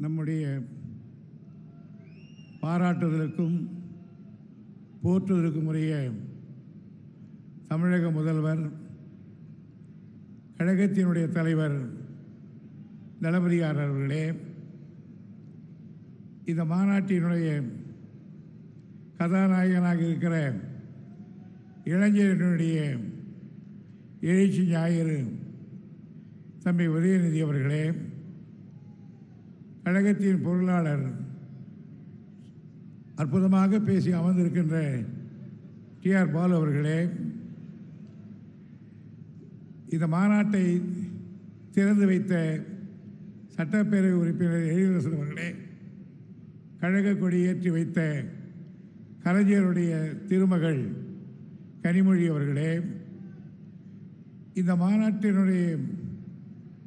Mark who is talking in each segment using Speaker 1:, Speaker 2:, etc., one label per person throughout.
Speaker 1: நம்முடைய பாராட்டுதலுக்கும் போற்றுதலுக்கும் உரிய தமிழக முதல்வர் கழகத்தினுடைய தலைவர் தளபதியார் அவர்களே இந்த மாநாட்டினுடைய கதாநாயகனாக இருக்கிற இளைஞர்களுடைய எழுச்சி ஞாயிறு தம்பி உதயநிதி அவர்களே கழகத்தின் பொருளாளர். அற்புதமாக பேசி அமர்ந்திருக்கின்ற டி ஆர் பாலு அவர்களே இந்த மாநாட்டை திறந்து வைத்த சட்டப்பேரவை உறுப்பினர் எழிலரசன் அவர்களே கழக கொடி ஏற்றி வைத்த கலைஞருடைய திருமகள் கனிமொழி அவர்களே இந்த மாநாட்டினுடைய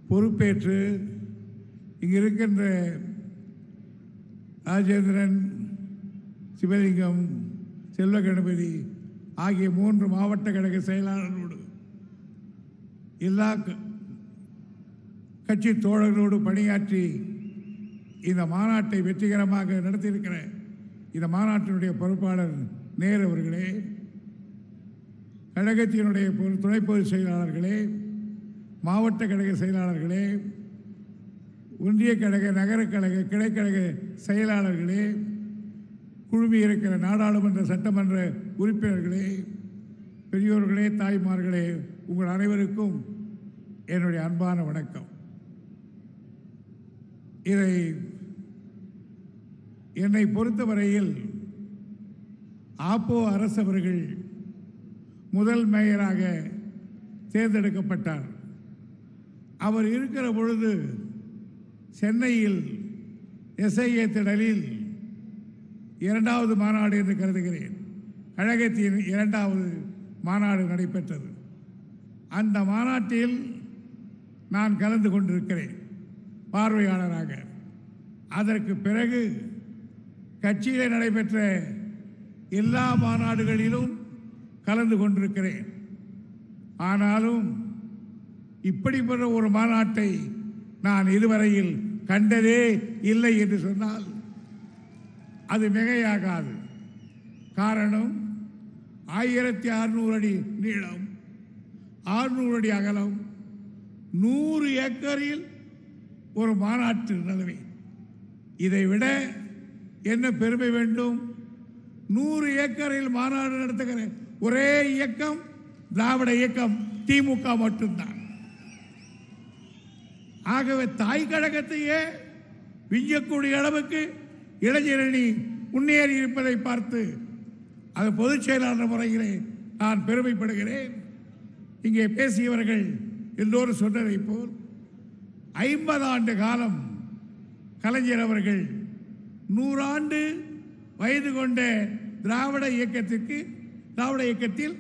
Speaker 1: பொறுப்பேற்று இங்கே இருக்கின்ற ராஜேந்திரன் சிவலிங்கம் செல்வ கணபதி ஆகிய மூன்று மாவட்ட கழக செயலாளர்களோடு எல்லா க- கட்சி தோழர்களோடு பணியாற்றி இந்த மாநாட்டை வெற்றிகரமாக நடத்தியிருக்கிற இந்த மாநாட்டினுடைய பொறுப்பாளர் நேர் அவர்களே கழகத்தினுடைய பொது- துணை பொதுச் செயலாளர்களே மாவட்ட கழக செயலாளர்களே ஒன்றிய கழக நகரக்கழக கிளைக்கழக செயலாளர்களே குழுமி இருக்கிற நாடாளுமன்ற சட்டமன்ற உறுப்பினர்களே பெரியோர்களே தாய்மார்களே உங்கள் அனைவருக்கும் என்னுடைய அன்பான வணக்கம். இதை என்னை பொறுத்தவரையில் ஆப்போ அரசவர்கள் முதல் மேயராக தேர்ந்தெடுக்கப்பட்டார். அவர் இருக்கிற பொழுது சென்னையில் எஸ்ஐஏ திடலில் இரண்டாவது மாநாடு என்று கருதுகிறேன். கழகத்தின் இரண்டாவது மாநாடு நடைபெற்றது. அந்த மாநாட்டில் நான் கலந்து கொண்டிருக்கிறேன் பார்வையாளராக. அதற்கு பிறகு கட்சியிலே நடைபெற்ற எல்லா மாநாடுகளிலும் கலந்து கொண்டிருக்கிறேன். ஆனாலும் இப்படிப்பட்ட ஒரு மாநாட்டை நான் இதுவரையில் கண்டதே இல்லை என்று சொன்னால் அது மிகையாகாது. காரணம் ஆயிரத்தி அறுநூறு அடி நீளம் ஆறுநூறு அடி அகலம் நூறு ஏக்கரில் ஒரு மாநாட்டு நிலைமை. இதை விட என்ன பெருமை வேண்டும்? நூறு ஏக்கரில் மாநாடு நடத்துகிற ஒரே இயக்கம் திராவிட இயக்கம் திமுக மட்டும்தான். ஆகவே தாய் கழகத்தையே விஞ்சக்கூடிய அளவுக்கு இளைஞரணி முன்னேறி இருப்பதை பார்த்து அது பொதுச் செயலாளர் முறையிலே நான் பெருமைப்படுகிறேன். இங்கே பேசியவர்கள் எல்லோரும் சொன்னதைப் போல் ஐம்பது ஆண்டு காலம் கலைஞர் அவர்கள் நூறாண்டு வயது கொண்ட திராவிட இயக்கத்திற்கு திராவிட இயக்கத்தில்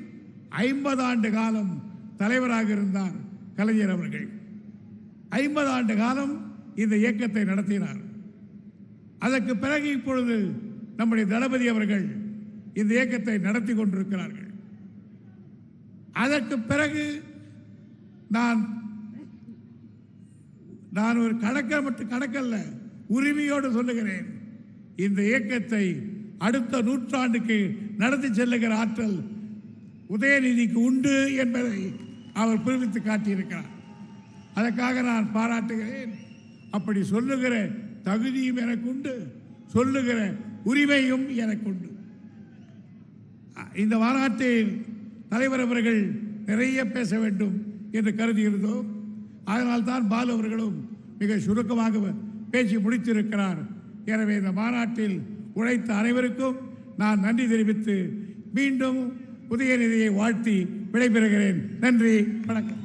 Speaker 1: ஐம்பது ஆண்டு காலம் தலைவராக இருந்தார் கலைஞர் அவர்கள். ஐம்பது ஆண்டு காலம் இந்த இயக்கத்தை நடத்தினார். அதற்கு பிறகு இப்பொழுது நம்முடைய தளபதி அவர்கள் இந்த இயக்கத்தை நடத்தி கொண்டிருக்கிறார்கள். அதற்கு பிறகு நான் நான் ஒரு கணக்க மட்டும் கணக்கல்ல உரிமையோடு சொல்லுகிறேன். இந்த இயக்கத்தை அடுத்த நூற்றாண்டுக்கு நடத்தி செல்லுகிற ஆற்றல் உதயநிதிக்கு உண்டு என்பதை அவர் புரிவித்து காட்டியிருக்கிறார். அதற்காக நான் பாராட்டுகிறேன். அப்படி சொல்லுகிற தகுதியும் எனக்கு உண்டு சொல்லுகிற உரிமையும் எனக்கு உண்டு இந்த மாநாட்டில் தலைவர் அவர்கள் நிறைய பேச வேண்டும் என்று கருதியிருந்தோம். அதனால் தான் பாலு அவர்களும் மிக சுருக்கமாக பேசி முடித்திருக்கிறார். எனவே இந்த மாநாட்டில் உழைத்த அனைவருக்கும் நான் நன்றி தெரிவித்து மீண்டும் உதயநிதியை வாழ்த்தி விடைபெறுகிறேன். நன்றி வணக்கம்.